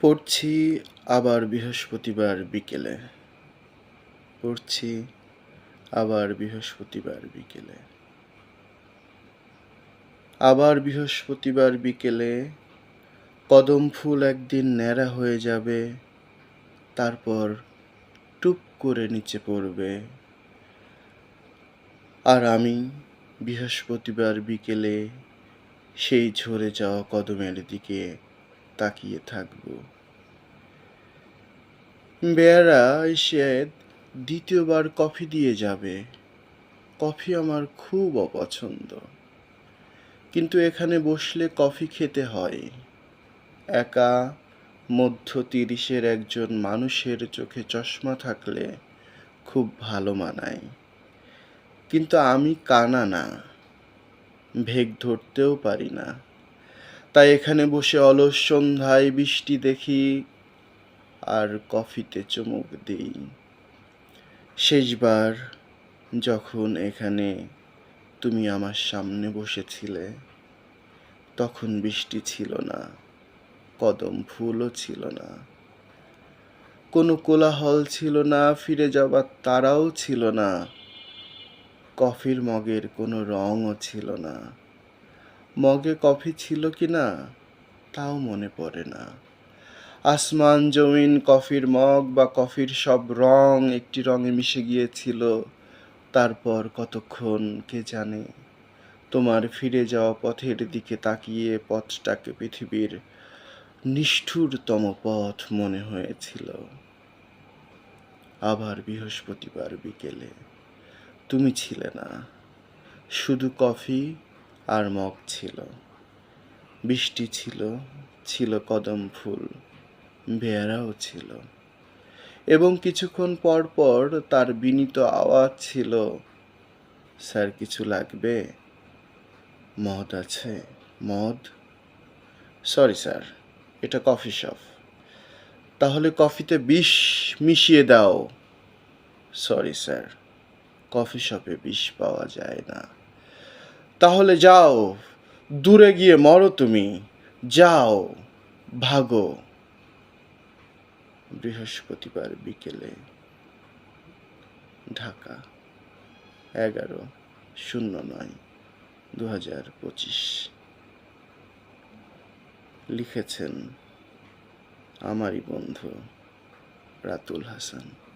পড়ছি আবার বৃহস্পতিবার বিকেলে। পড়ছি আবার বৃহস্পতিবার বিকেলে। আবার বৃহস্পতিবার বিকেলে কদম ফুল একদিন ন্যাড়া হয়ে যাবে, তারপর টুপ করে নিচে পড়বে। আর আমি বৃহস্পতিবার বিকেলে সেই ঝরে যাওয়া কদমের দিকে তাকিয়ে থাকব। বেয়ারা এসে দ্বিতীয়বার কফি দিয়ে যাবে। কফি আমার খুব অপছন্দ। কিন্তু এখানে বসলে কফি খেতে হয়। একা মধ্য তিরিশের একজন মানুষের চোখে চশমা থাকলে খুব ভালো মানায়। কিন্তু আমি কানা না। ভেগ ধরতেও পারি না। তাই এখানে বসে অলস সন্ধ্যায় বৃষ্টি দেখি আর কফিতে চুমুক দিই। শেষবার যখন এখানে তুমি আমার সামনে বসেছিলে, তখন বৃষ্টি ছিল না, কদম ফুলও ছিল না। কোনো কোলাহল ছিল না, ফিরে যাবার তারাও ছিল না, কফির মগের কোনো রঙও ছিল না। মগে কফি ছিল কি না, তাও মনে পড়ে না। আসমান, জমিন, কফির মগ বা কফির সব রং একটি রঙে মিশে গিয়েছিল। তারপর কতক্ষণ কে জানে? তোমার ফিরে যাওয়া পথের দিকে তাকিয়ে পথটাকে পৃথিবীর নিষ্ঠুরতম পথ মনে হয়েছিল। আবার বৃহস্পতিবার বিকেলে। তুমি ছিলে না। শুধু কফি আর মগ ছিল। বৃষ্টি ছিল ছিল কদম ফুল বেয়ারাও ছিল। এবং কিছুক্ষণ পর পর তার বিনীত আওয়াজ ছিল, স্যার, কিছু লাগবে? মদ আছে? মদ? সরি, স্যার, এটা কফি শপ। তাহলে কফিতে বিষ মিশিয়ে দাও। সরি, স্যার, কফি শপে বিষ পাওয়া যায় না। তাহলে যাও, দূরে গিয়ে মরো তুমি। যাও, ভাগো। বৃহস্পতিবার বিকেলে ঢাকা এগারো, শূন্য নয় দু হাজার পঁচিশ। লিখেছেন আমারই বন্ধু রাতুল হাসান।